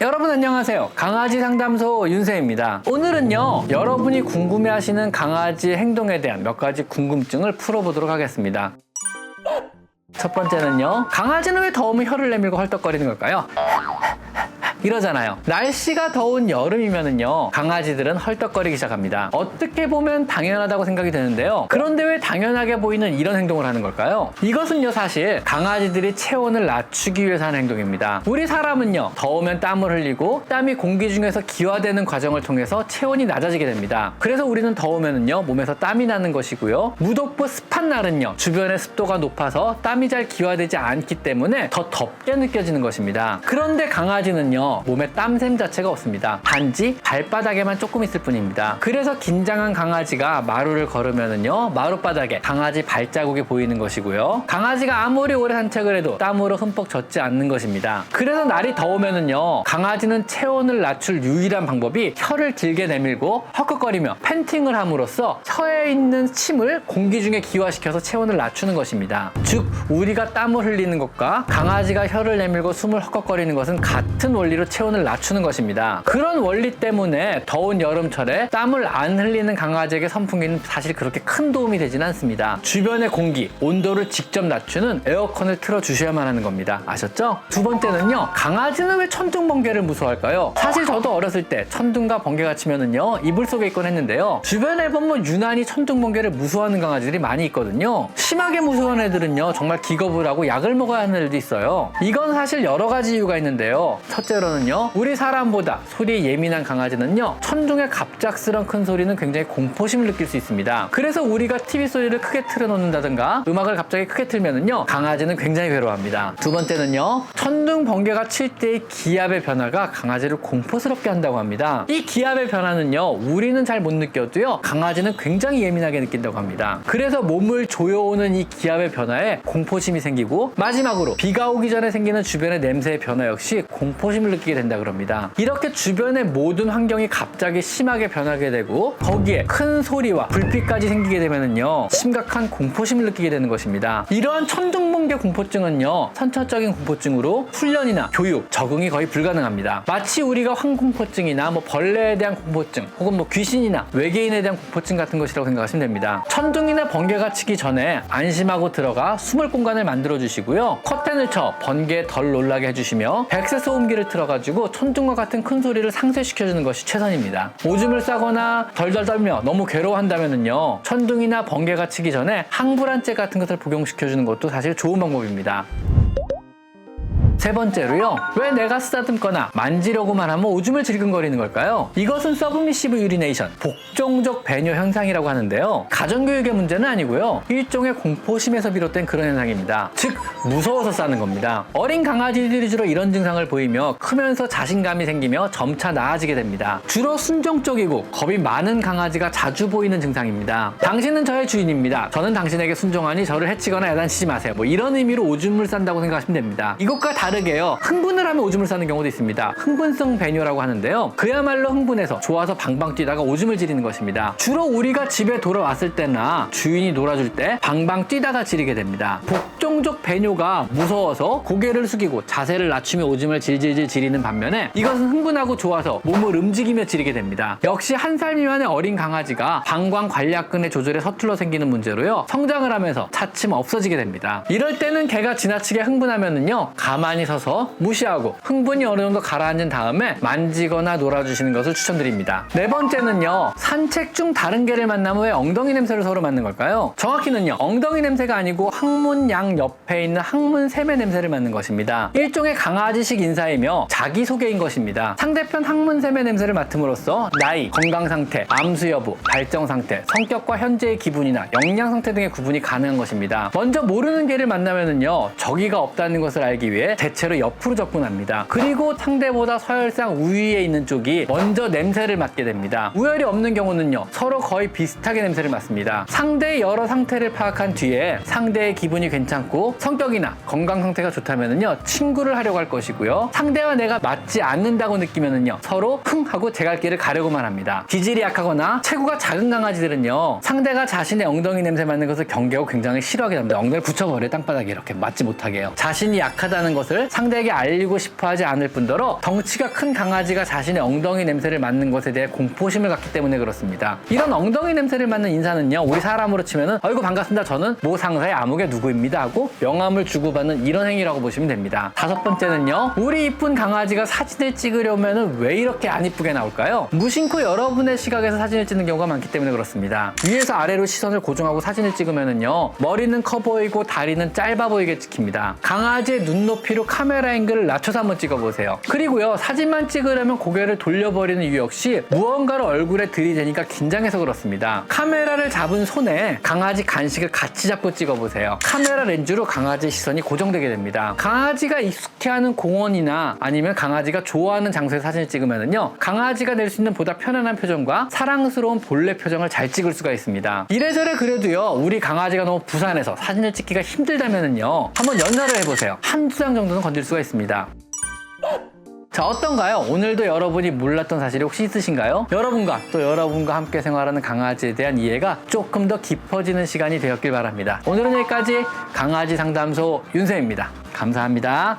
여러분 안녕하세요. 강아지 상담소 윤세입니다. 오늘은요, 여러분이 궁금해 하시는 강아지 행동에 대한 몇 가지 궁금증을 풀어보도록 하겠습니다. 첫 번째는요, 강아지는 왜 더우면 혀를 내밀고 헐떡거리는 걸까요? 이러잖아요. 날씨가 더운 여름이면은요, 강아지들은 헐떡거리기 시작합니다. 어떻게 보면 당연하다고 생각이 드는데요. 그런데 왜 당연하게 보이는 이런 행동을 하는 걸까요? 이것은요, 사실 강아지들이 체온을 낮추기 위해서 하는 행동입니다. 우리 사람은요, 더우면 땀을 흘리고 땀이 공기 중에서 기화되는 과정을 통해서 체온이 낮아지게 됩니다. 그래서 우리는 더우면은요, 몸에서 땀이 나는 것이고요. 무덥고 습한 날은요, 주변의 습도가 높아서 땀이 잘 기화되지 않기 때문에 더 덥게 느껴지는 것입니다. 그런데 강아지는요, 몸에 땀샘 자체가 없습니다. 단지 발바닥에만 조금 있을 뿐입니다. 그래서 긴장한 강아지가 마루를 걸으면은요, 마룻바닥에 강아지 발자국이 보이는 것이고요. 강아지가 아무리 오래 산책을 해도 땀으로 흠뻑 젖지 않는 것입니다. 그래서 날이 더우면은요, 강아지는 체온을 낮출 유일한 방법이 혀를 길게 내밀고 헉헉거리며 팬팅을 함으로써 혀에 있는 침을 공기 중에 기화시켜서 체온을 낮추는 것입니다. 즉, 우리가 땀을 흘리는 것과 강아지가 혀를 내밀고 숨을 헉헉거리는 것은 같은 원리로 체온을 낮추는 것입니다. 그런 원리 때문에 더운 여름철에 땀을 안 흘리는 강아지에게 선풍기는 사실 그렇게 큰 도움이 되진 않습니다. 주변의 공기, 온도를 직접 낮추는 에어컨을 틀어 주셔야만 하는 겁니다. 아셨죠? 두 번째는요. 강아지는 왜 천둥 번개를 무서워할까요? 사실 저도 어렸을 때 천둥과 번개가 치면은요. 이불 속에 있곤 했는데요. 주변에 보면 유난히 천둥 번개를 무서워하는 강아지들이 많이 있거든요. 심하게 무서워하는 애들은요. 정말 기겁을 하고 약을 먹어야 하는 애들도 있어요. 이건 사실 여러 가지 이유가 있는데요. 첫째로 는요. 우리 사람보다 소리에 예민한 강아지는요. 천둥의 갑작스런 큰 소리는 굉장히 공포심을 느낄 수 있습니다. 그래서 우리가 TV 소리를 크게 틀어놓는다든가 음악을 갑자기 크게 틀면은요. 강아지는 굉장히 괴로워합니다. 두 번째는요. 천둥 번개가 칠 때의 기압의 변화가 강아지를 공포스럽게 한다고 합니다. 이 기압의 변화는요. 우리는 잘 못 느껴도요. 강아지는 굉장히 예민하게 느낀다고 합니다. 그래서 몸을 조여오는 이 기압의 변화에 공포심이 생기고 마지막으로 비가 오기 전에 생기는 주변의 냄새의 변화 역시 공포심을 느끼게 된다 그럽니다. 이렇게 주변의 모든 환경이 갑자기 심하게 변하게 되고 거기에 큰 소리와 불빛까지 생기게 되면은요. 심각한 공포심을 느끼게 되는 것입니다. 이러한 천둥번개 공포증은요. 선천적인 공포증으로 훈련이나 교육, 적응이 거의 불가능합니다. 마치 우리가 황공포증이나 뭐 벌레에 대한 공포증 혹은 뭐 귀신이나 외계인에 대한 공포증 같은 것이라고 생각하시면 됩니다. 천둥이나 번개가 치기 전에 안심하고 들어가 숨을 공간을 만들어 주시고요. 커튼을 쳐 번개에 덜 놀라게 해주시며 백세 소음기를 틀어가 지고 천둥과 같은 큰 소리를 상쇄시켜주는 것이 최선입니다. 오줌을 싸거나 덜덜 떨며 너무 괴로워한다면요 천둥이나 번개가 치기 전에 항불안제 같은 것을 복용시켜주는 것도 사실 좋은 방법입니다. 세 번째로요. 왜 내가 쓰다듬거나 만지려고만 하면 오줌을 질근거리는 걸까요? 이것은 서브미시브 유리네이션, 복종적 배뇨 현상이라고 하는데요. 가정교육의 문제는 아니고요. 일종의 공포심에서 비롯된 그런 현상입니다. 즉, 무서워서 싸는 겁니다. 어린 강아지들이 주로 이런 증상을 보이며 크면서 자신감이 생기며 점차 나아지게 됩니다. 주로 순종적이고 겁이 많은 강아지가 자주 보이는 증상입니다. 당신은 저의 주인입니다. 저는 당신에게 순종하니 저를 해치거나 야단치지 마세요. 뭐 이런 의미로 오줌을 싼다고 생각하시면 됩니다. 이것과 다르게요. 흥분을 하면 오줌을 싸는 경우도 있습니다. 흥분성 배뇨라고 하는데요. 그야말로 흥분해서 좋아서 방방 뛰다가 오줌을 지리는 것입니다. 주로 우리가 집에 돌아왔을 때나 주인이 놀아줄 때 방방 뛰다가 지리게 됩니다. 복종적 배뇨가 무서워서 고개를 숙이고 자세를 낮추며 오줌을 질질질 지리는 반면에 이것은 흥분하고 좋아서 몸을 움직이며 지리게 됩니다. 역시 한 살 미만의 어린 강아지가 방광 관략근의 조절에 서툴러 생기는 문제로요. 성장을 하면서 차츰 없어지게 됩니다. 이럴 때는 개가 지나치게 흥분하면은요. 가만히 서서 무시하고 흥분이 어느 정도 가라앉은 다음에 만지거나 놀아주시는 것을 추천드립니다. 네 번째는요. 산책 중 다른 개를 만나면 왜 엉덩이 냄새를 서로 맡는 걸까요? 정확히는요. 엉덩이 냄새가 아니고 항문 양 옆에 있는 항문 세매 냄새를 맡는 것입니다. 일종의 강아지식 인사이며 자기소개인 것입니다. 상대편 항문 세매 냄새를 맡음으로써 나이, 건강 상태, 암수 여부, 발정 상태, 성격과 현재의 기분이나 영양 상태 등의 구분이 가능한 것입니다. 먼저 모르는 개를 만나면은요. 적의가 없다는 것을 알기 위해 대체로 옆으로 접근합니다. 그리고 상대보다 서열상 우위에 있는 쪽이 먼저 냄새를 맡게 됩니다. 우열이 없는 경우는요. 서로 거의 비슷하게 냄새를 맡습니다. 상대의 여러 상태를 파악한 뒤에 상대의 기분이 괜찮고 성격이나 건강 상태가 좋다면은요. 친구를 하려고 할 것이고요. 상대와 내가 맞지 않는다고 느끼면은요. 서로 흥 하고 제갈 길을 가려고만 합니다. 기질이 약하거나 체구가 작은 강아지들은요. 상대가 자신의 엉덩이 냄새 맡는 것을 경계하고 굉장히 싫어하게 됩니다. 엉덩이를 붙여버려요. 땅바닥에 이렇게 맞지 못하게 해요. 자신이 약하다는 것을 것을 상대에게 알리고 싶어 하지 않을 뿐더러 덩치가 큰 강아지가 자신의 엉덩이 냄새를 맡는 것에 대해 공포심을 갖기 때문에 그렇습니다. 이런 엉덩이 냄새를 맡는 인사는요, 우리 사람으로 치면은, 아이고, 반갑습니다. 저는 모 상사의 아무개 누구입니다. 하고 명함을 주고받는 이런 행위라고 보시면 됩니다. 다섯 번째는요, 우리 이쁜 강아지가 사진을 찍으려면은 왜 이렇게 안 이쁘게 나올까요? 무심코 여러분의 시각에서 사진을 찍는 경우가 많기 때문에 그렇습니다. 위에서 아래로 시선을 고정하고 사진을 찍으면은요, 머리는 커 보이고 다리는 짧아 보이게 찍힙니다. 강아지의 눈높이 로 카메라 앵글을 낮춰서 한번 찍어보세요. 그리고요, 사진만 찍으려면 고개를 돌려버리는 이유 역시 무언가를 얼굴에 들이대니까 긴장해서 그렇습니다. 카메라를 잡은 손에 강아지 간식을 같이 잡고 찍어보세요. 카메라 렌즈로 강아지 시선이 고정되게 됩니다. 강아지가 익숙해하는 공원이나 아니면 강아지가 좋아하는 장소에 사진을 찍으면은요, 강아지가 낼 수 있는 보다 편안한 표정과 사랑스러운 본래 표정을 잘 찍을 수가 있습니다. 이래저래 그래도요, 우리 강아지가 너무 부산해서 사진을 찍기가 힘들다면은요, 한번 연설을 해보세요. 한두 장 정도 는 건질 수가 있습니다. 자, 어떤가요? 오늘도 여러분이 몰랐던 사실이 혹시 있으신가요? 여러분과 또 여러분과 함께 생활하는 강아지에 대한 이해가 조금 더 깊어지는 시간이 되었길 바랍니다. 오늘은 여기까지 강아지 상담소 윤세입니다. 감사합니다.